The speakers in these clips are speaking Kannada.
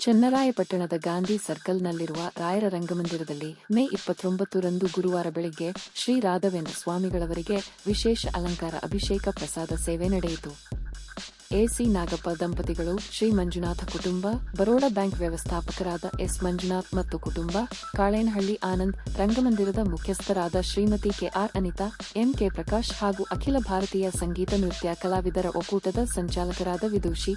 ಚನ್ನರಾಯಪಟ್ಟಣದ ಗಾಂಧಿ ಸರ್ಕಲ್ನಲ್ಲಿರುವ ರಾಯರ ರಂಗಮಂದಿರದಲ್ಲಿ ಮೇ ಇಪ್ಪತ್ತೊಂಬತ್ತರಂದು ಗುರುವಾರ ಬೆಳಗ್ಗೆ ಶ್ರೀ ರಾಘವೇಂದ್ರ ಸ್ವಾಮಿಗಳವರಿಗೆ ವಿಶೇಷ ಅಲಂಕಾರ, ಅಭಿಷೇಕ, ಪ್ರಸಾದ ಸೇವೆ ನಡೆಯಿತು. ಎಸಿ ನಾಗಪ್ಪ ದಂಪತಿಗಳು ಶ್ರೀ ಮಂಜುನಾಥ ಕುಟುಂಬ, ಬರೋಡ ಬ್ಯಾಂಕ್ ವ್ಯವಸ್ಥಾಪಕರಾದ ಎಸ್ ಮಂಜುನಾಥ್ ಮತ್ತು ಕುಟುಂಬ, ಕಾಳೇನಹಳ್ಳಿ ಆನಂದ್, ರಂಗಮಂದಿರದ ಮುಖ್ಯಸ್ಥರಾದ ಶ್ರೀಮತಿ ಕೆಆರ್ ಅನಿತಾ ಎಂಕೆ ಪ್ರಕಾಶ್ ಹಾಗೂ ಅಖಿಲ ಭಾರತೀಯ ಸಂಗೀತ ನೃತ್ಯ ಕಲಾವಿದರ ಒಕ್ಕೂಟದ ಸಂಚಾಲಕರಾದ ವಿದೂಷಿ.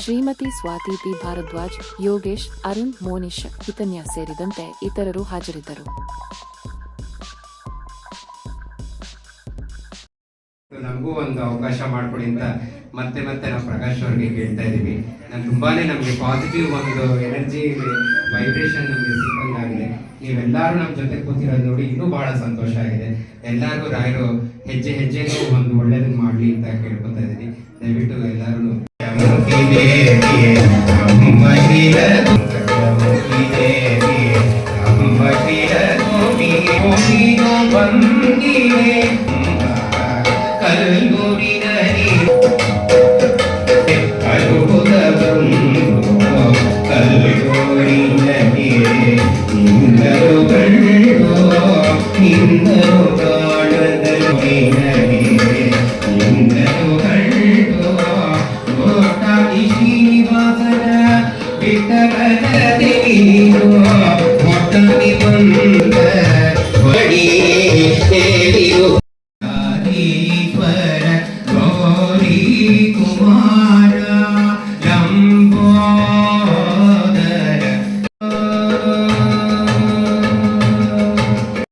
ಶ್ರೀಮತಿ ಸ್ವಾತಿ ಪಿ. ಭಾರದ್ವಾಜ್, ಯೋಗೇಶ್, ಅರುಣ್, ಮೋನಿಶ್ ಹಿತನ್ಯ ಸೇರಿದಂತೆ ಇತರರು ಹಾಜರಿದ್ದರು. ನಮಗೂ ಒಂದು ಅವಕಾಶ ಮಾಡಿಕೊಡಿ ಅಂತ ಮತ್ತೆ ಮತ್ತೆ ನಾವು ಪ್ರಕಾಶ್ ಅವ್ರಿಗೆ ಕೇಳ್ತಾ ಇದ್ದೀವಿ. ನಾನು ತುಂಬಾನೇ ನಮಗೆ ಪಾಸಿಟಿವ್ ಒಂದು ಎನರ್ಜಿ ವೈಬ್ರೇಷನ್ ನಮಗೆ ಸಿಕ್ಕಂಗಾಗಿದೆ ನೀವೆಲ್ಲರೂ ನಮ್ಮ ಜೊತೆ ಕೂತಿರೋದು ನೋಡಿ ಇನ್ನೂ ಬಹಳ ಸಂತೋಷ ಆಗಿದೆ. ಎಲ್ಲರಿಗೂ ರಾಯರು, ಹೆಜ್ಜೆ ಹೆಜ್ಜೆಗೂ ಒಂದು ಒಳ್ಳೇದನ್ನು ಮಾಡಲಿ ಅಂತ ಕೇಳ್ಕೊತಾ ಇದ್ದೀನಿ. ದಯವಿಟ್ಟು ಎಲ್ಲರೂ ജഗമുഖി ദേവിയെ അമ്മയില ജഗമുഖി ദേവിയെ അമ്മയില വന്നിലേ കൽമുടിനരി അത്ഭുതവും കൽമുടിനരി നിന്നോ കണ്ടോ നിന്നോ കാണുന്ന தேவியோ பட்டணி வந்த வழியே தேவியோ